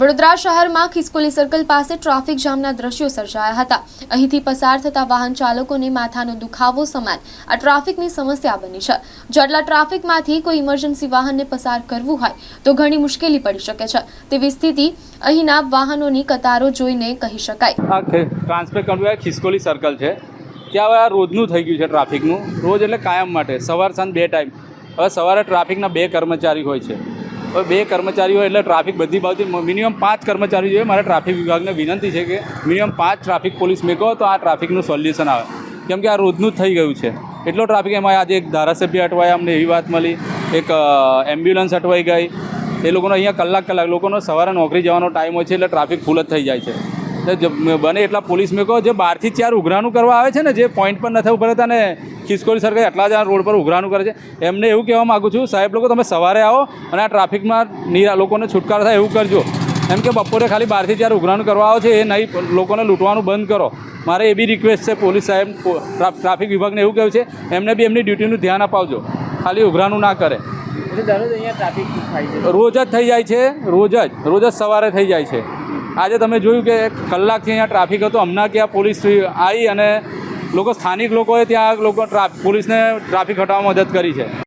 વડોદરા શહેરમાં ખિસકોલી સર્કલ પાસે ટ્રાફિક જામના દ્રશ્યો સર્જાયા હતા. અહીંથી પસાર થતા વાહન ચાલકોને માથાનો દુખાવો સમાન આ ટ્રાફિકની સમસ્યા બની છે. જેટલા ટ્રાફિકમાંથી કોઈ ઇમરજન્સી વાહનને પસાર કરવું હોય, તો ઘણી મુશ્કેલી પડી શકે છે. તેવી સ્થિતિ અહીંના વાહનોની કતારો જોઈને કહી શકાય. આ ટ્રાન્સફર કરવું ખિસકોલી સર્કલ છે. ત્યાં રોજનું થઈ ગયું છે ટ્રાફિકનું. રોજ એટલે કાયમ માટે. સવાર સાંજ બે ટાઈમ હવે સવારે ટ્રાફિકના બે કર્મચારી હોય છે. હવે બે કર્મચારીઓ એટલે ટ્રાફિક બધી બાજુ મિનિમમ પાંચ કર્મચારી જોઈએ. મારે ટ્રાફિક વિભાગને વિનંતી છે કે મિનિમમ પાંચ ટ્રાફિક પોલીસ મેકો તો આ ટ્રાફિકનું સોલ્યુશન આવે. કેમ કે આ રોજનું જ થઈ ગયું છે. એટલો ટ્રાફિક એમાં આજે એક ધારાસભ્ય અટવાયા અમને એવી વાત મળી. એક એમ્બ્યુલન્સ અટવાઈ ગઈ. એ લોકોનો અહીંયા કલાક કલાક, લોકોનો સવારે નોકરી જવાનો ટાઈમ હોય છે એટલે ટ્રાફિક ફૂલ જ થઈ જાય છે. બને એટલા પોલીસ મેકો જે બહારથી ચાર ઉઘરાણું કરવા આવે છે ને જે પોઈન્ટ પર નથી ઊભા રહેતા ને ખિસકોલી સરકાર એટલા જ રોડ પર ઉઘરાણું કરે છે. એમને એવું કહેવા માગું છું સાહેબ લોકો તમે સવારે આવો અને આ ટ્રાફિકમાં નિરા લોકોને છુટકારો થાય એવું કરજો. એમ કે બપોરે ખાલી બહારથી ચાર ઉઘરાણું કરવા આવો છે એ નહીં લોકોને લૂંટવાનું બંધ કરો. મારે એ બી રિક્વેસ્ટ છે પોલીસ સાહેબ ટ્રાફિક વિભાગને એવું કહ્યું છે એમને બી એમની ડ્યુટીનું ધ્યાન અપાવજો. ખાલી ઉઘરાણું ના કરે. અહીંયા ટ્રાફિક રોજ જ થઈ જાય છે રોજ જ રોજ જ સવારે થઈ જાય છે. આજે તમે જોયું કે એક કલાકથી અહીંયા ટ્રાફિક હતો. હમણાં કે આ પોલીસ આવી અને લોકો સ્થાનિક લોકોએ ત્યાં લોકો પોલીસને ટ્રાફિક હટાવવામાં મદદ કરી છે.